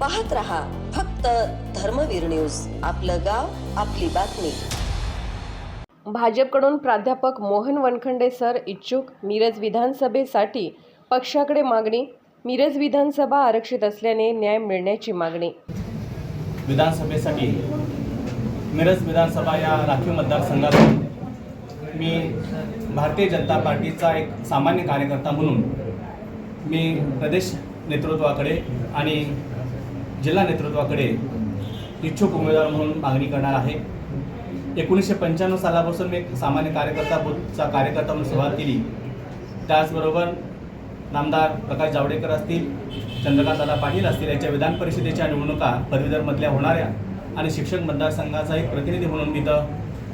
पाहत रहा फक्त धर्मवीर न्यूज. आपलं गाव आपली बातमी. भाजपकडून प्राध्यापक मोहन वनखंडे सर इच्छुक मिरज विधानसभेसाठी पक्षाकडे मागणी. मिरज विधानसभा आरक्षित असल्याने न्याय मिळण्याची मागणी. विधानसभेसाठी मिरज विधानसभा या राखीव मतदारसंघातून मी भारतीय जनता पार्टीचा एक सामान्य कार्यकर्ता म्हणून मी प्रदेश नेतृत्वाकडे आणि जिल्हा नेतृत्वाकडे इच्छुक उमेदवार म्हणून मागणी करणार आहे. एकोणीसशे पंच्याण्णव सालापासून मी एक सामान्य कार्यकर्ता बुथचा कार्यकर्ता म्हणून सुरुवात केली. त्याचबरोबर नामदार प्रकाश जावडेकर असतील चंद्रकांतदादा पाटील असतील याच्या विधान परिषदेच्या निवडणुका पदवीधरमधल्या होणाऱ्या आणि शिक्षक मतदारसंघाचा एक प्रतिनिधी म्हणून मी इथं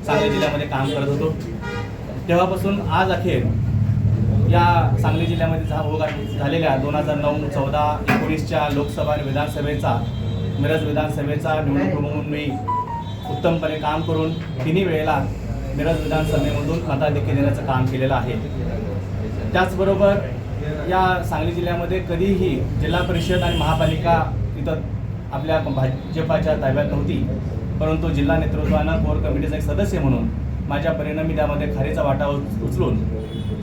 सांगली जिल्ह्यामध्ये काम करत होतो. तेव्हापासून आज अखेर या सांगली जिल्ह्यामध्ये झा झालेल्या दोन हजार नऊ चौदा एकोणीसच्या लोकसभा आणि विधानसभेचा मिरज विधानसभेचा निवडणूक म्हणून मी उत्तमपणे काम करून तिन्ही वेळेला मिरज विधानसभेमधून मताधिक्य देण्याचं काम केलेलं आहे. त्याचबरोबर या सांगली जिल्ह्यामध्ये कधीही जिल्हा परिषद आणि महापालिका इथं आपल्या भाजपाच्या ताब्यात नव्हती परंतु जिल्हा नेतृत्वानं कोर कमिटीचा एक सदस्य म्हणून माझ्या परिणामी त्यामध्ये खारीचा वाटा उच- उचलून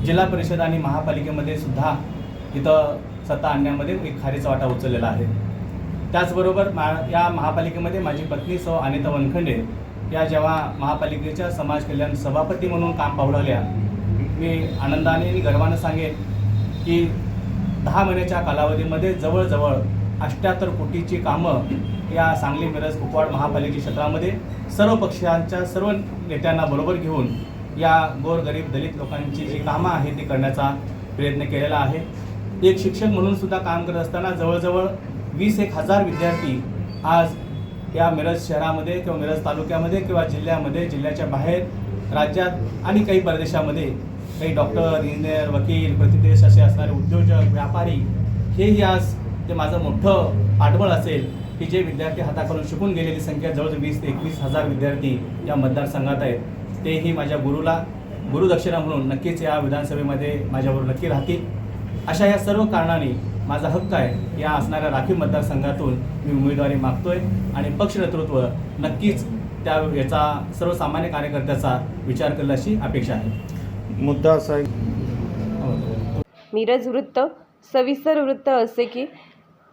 जिल्हा परिषद आणि महापालिकेमध्ये सुद्धा इथं सत्ता आणण्यामध्ये एक खारीचा वाटा उचललेला आहे. त्याचबरोबर मा या महापालिकेमध्ये माझी पत्नी सौ अनिता वनखंडे या जेव्हा महापालिकेच्या समाज कल्याण सभापती म्हणून काम पावडावल्या मी आनंदाने आणि गर्वानं सांगेन की दहा महिन्याच्या कालावधीमध्ये जवळजवळ अठ्ठ्याहत्तर कोटीची कामं या सांगली मिरज कुपवाड महापालिके क्षेत्रामध्ये सर्व पक्षांच्या सर्व नेत्यांना बरोबर घेऊन या गोरगरीब दलित लोकांची जी कामं आहेत ती करण्याचा प्रयत्न केलेला आहे. एक शिक्षक म्हणून सुद्धा काम करत असताना जवळजवळ वीस एक हजार विद्यार्थी आज या मिरज शहरामध्ये किंवा मिरज तालुक्यामध्ये किंवा जिल्ह्यामध्ये जिल्ह्याच्या बाहेर राज्यात आणि काही परदेशामध्ये काही डॉक्टर इंजिनियर वकील प्रतिदेश असे असणारे उद्योजक व्यापारी हेही आज ते माझं मोठं पाठबळ असेल की जे विद्यार्थी हाताखालून शिकून गेलेली संख्या जवळजवळ वीस ते एकवीस हजार विद्यार्थी या मतदारसंघात आहेत. तेही माझ्या गुरुला गुरुदक्षिणा म्हणून नक्कीच या विधानसभेमध्ये माझ्याबरोबर नक्की राहतील. अशा या सर्व कारणाने माझा हक्क आहे या असणाऱ्या राखीव मतदारसंघातून मी उमेदवारी मागतोय आणि पक्ष नेतृत्व नक्कीच त्या याचा सर्वसामान्य कार्यकर्त्याचा विचार करेल अशी अपेक्षा आहे. मुद्दा असा आहे. मिरज वृत्त सविस्तर वृत्त असे की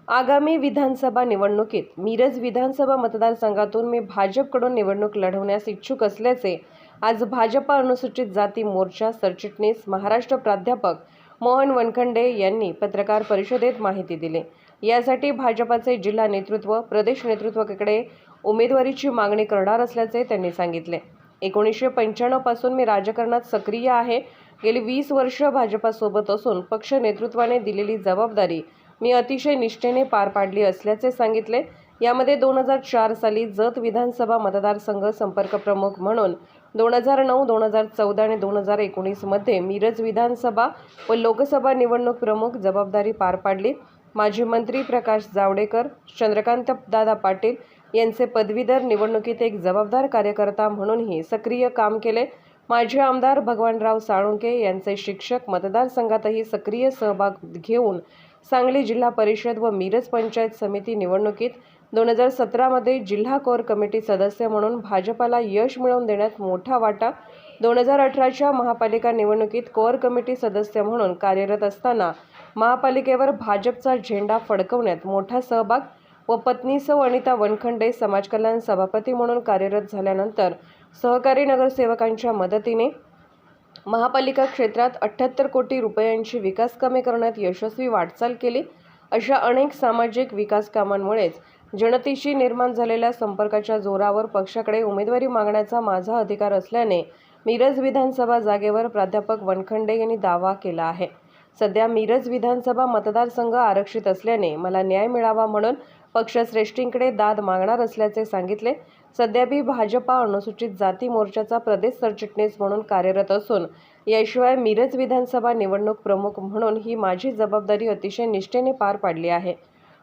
आगामी विधानसभा निवडणुकीत मिरज विधानसभा मतदारसंघातून मी भाजपकडून निवडणूक लढवण्यास इच्छुक असल्याचे आज भाजपा अनुसूचित जाती मोर्चा सरचिटणीस महाराष्ट्र प्राध्यापक मोहन वनखंडे यांनी पत्रकार परिषदेत माहिती दिली. यासाठी भाजपाचे जिल्हा नेतृत्व प्रदेश नेतृत्वाकडे उमेदवारीची मागणी करणार असल्याचे त्यांनी सांगितले. एकोणीसशे पंच्याण्णवपासून मी राजकारणात सक्रिय आहे. गेली वीस वर्ष भाजपासोबत असून पक्ष नेतृत्वाने दिलेली जबाबदारी मी अतिशय निष्ठेने पार पाडली असल्याचे सांगितले. यामध्ये दोन हजार चार साली जत विधानसभा मतदारसंघ संपर्क प्रमुख म्हणून दोन हजार नऊ दोन हजार चौदा आणि दोन हजार एकोणीसमध्ये मिरज विधानसभा व लोकसभा निवडणूक प्रमुख जबाबदारी पार पाडली. माजी मंत्री प्रकाश जावडेकर चंद्रकांत दादा पाटील यांचे पदवीधर निवडणुकीत एक जबाबदार कार्यकर्ता म्हणूनही सक्रिय काम केले. माजी आमदार भगवानराव साळुंके यांचे शिक्षक मतदारसंघातही सक्रिय सहभाग घेऊन सांगली जिल्हा परिषद व मिरज पंचायत समिती निवडणुकीत दोन हजार सतरामध्ये जिल्हा कोर कमिटी सदस्य म्हणून भाजपाला यश मिळवून देण्यात मोठा वाटा. दोन हजार अठराच्या महापालिका निवडणुकीत कोर कमिटी सदस्य म्हणून कार्यरत असताना महापालिकेवर भाजपचा झेंडा फडकवण्यात मोठा सहभाग व पत्नी सौ अनिता वनखंडे समाजकल्याण सभापती म्हणून कार्यरत झाल्यानंतर सहकारी नगरसेवकांच्या मदतीने महापालिका क्षेत्रात अठ्ठ्याहत्तर कोटी रुपयांची विकास कामे करण्यात यशस्वी वाटचाल केली. अशा अनेक सामाजिक विकास कामांमुळेच जनतेशी निर्माण झालेल्या संपर्काच्या जोरावर पक्षाकडे उमेदवारी मागण्याचा माझा अधिकार असल्याने मिरज विधानसभा जागेवर प्राध्यापक वनखंडे यांनी दावा केला आहे. सध्या मिरज विधानसभा मतदारसंघ आरक्षित असल्याने मला न्याय मिळावा म्हणून पक्षश्रेष्ठींकडे दाद मागणार असल्याचे सांगितले. सध्या मी भाजपा अनुसूचित जाती मोर्चाचा प्रदेश सरचिटणीस म्हणून कार्यरत असून याशिवाय मिरज विधानसभा निवडणूक प्रमुख म्हणून ही माझी जबाबदारी अतिशय निष्ठेने पार पाडली आहे.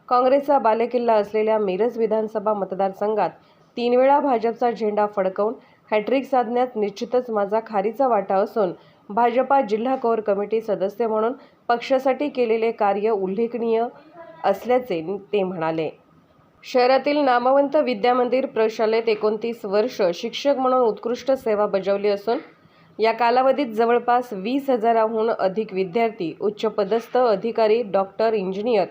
काँग्रेसचा बालेकिल्ला असलेल्या मिरज विधानसभा मतदारसंघात तीन वेळा भाजपचा झेंडा फडकवून हॅट्रिक साधण्यात निश्चितच माझा खारीचा वाटा असून भाजपा जिल्हा कोर कमिटी सदस्य म्हणून पक्षासाठी केलेले कार्य उल्लेखनीय असल्याचे ते म्हणाले. शहरातील नामवंत विद्यामंदिर प्रशालेत एकोणतीस वर्ष शिक्षक म्हणून उत्कृष्ट सेवा बजावली असून या कालावधीत जवळपास वीस हजाराहून अधिक विद्यार्थी उच्चपदस्थ अधिकारी डॉक्टर इंजिनियर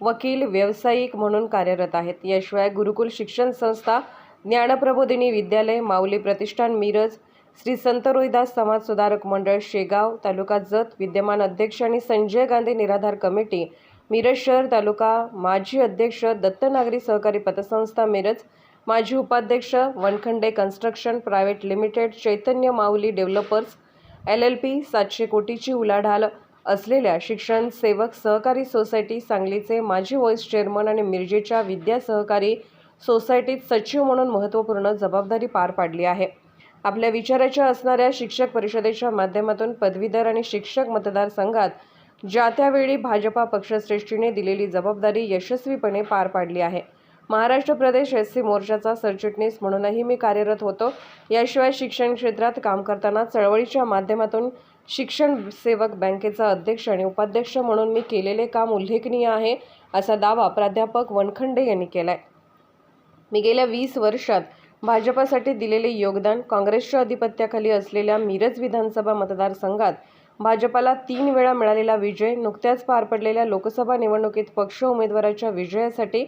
वकील व्यावसायिक म्हणून कार्यरत आहेत. याशिवाय गुरुकुल शिक्षण संस्था ज्ञानप्रबोधिनी विद्यालय माऊली प्रतिष्ठान मिरज श्री संत रोहिदास समाज सुधारक मंडळ शेगाव तालुका जत विद्यमान अध्यक्ष आणि संजय गांधी निराधार कमिटी मिरज शहर तालुका माजी अध्यक्ष दत्तनागरी सहकारी पतसंस्था मिरज माजी उपाध्यक्ष Wankhede construction private limited Chaitanya Mauli developers L L P सातशे कोटीची उलाढाल असलेल्या शिक्षण सेवक सहकारी सोसायटी सांगलीचे माजी व्हाईस चेअरमन आणि मिरजेच्या विद्या सहकारी सोसायटीत सचिव म्हणून महत्त्वपूर्ण जबाबदारी पार पाडली आहे. आपल्या विचाराच्या असणाऱ्या शिक्षक परिषदेच्या माध्यमातून पदवीधर आणि शिक्षक मतदारसंघात ज्या त्यावेळी भाजपा पक्षश्रेष्ठीने दिलेली जबाबदारी यशस्वीपणे पार पाडली आहे. महाराष्ट्र प्रदेश एस सी मोर्चाचा सरचिटणीस म्हणूनही मी कार्यरत होतो. याशिवाय शिक्षण क्षेत्रात काम करताना चळवळीच्या माध्यमातून शिक्षण सेवक बँकेचा अध्यक्ष आणि उपाध्यक्ष म्हणून मी केलेले काम उल्लेखनीय आहे असा दावा प्राध्यापक वनखंडे यांनी केला आहे मी गेल्या वीस वर्षात भाजपासाठी दिलेले योगदान काँग्रेसच्या अधिपत्याखाली असलेल्या मिरज विधानसभा मतदारसंघात भाजपाला तीन वेळा मिळालेला विजय नुकत्याच पार पडलेल्या लोकसभा निवडणुकीत पक्ष उमेदवाराच्या विजयासाठी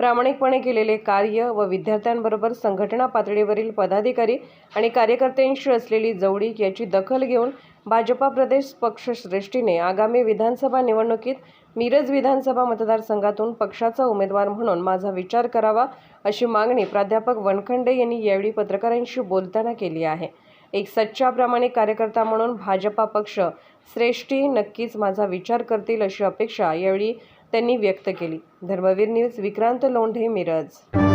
प्रामाणिकपणे केलेले कार्य व विद्यार्थ्यांबरोबर संघटना पातळीवरील पदाधिकारी आणि कार्यकर्त्यांशी असलेली जवळीक याची दखल घेऊन भाजपा प्रदेश पक्षश्रेष्ठीने आगामी विधानसभा निवडणुकीत मिरज विधानसभा मतदारसंघातून पक्षाचा उमेदवार म्हणून माझा विचार करावा अशी मागणी प्राध्यापक वनखंडे यांनी यावेळी पत्रकारांशी बोलताना केली आहे. एक सच्चा प्रामाणिक कार्यकर्ता म्हणून भाजपा पक्ष श्रेष्ठी नक्कीच माझा विचार करतील अशी अपेक्षा यावेळी त्यांनी व्यक्त केली. धर्मवीर न्यूज विक्रांत लोंढे मिरज.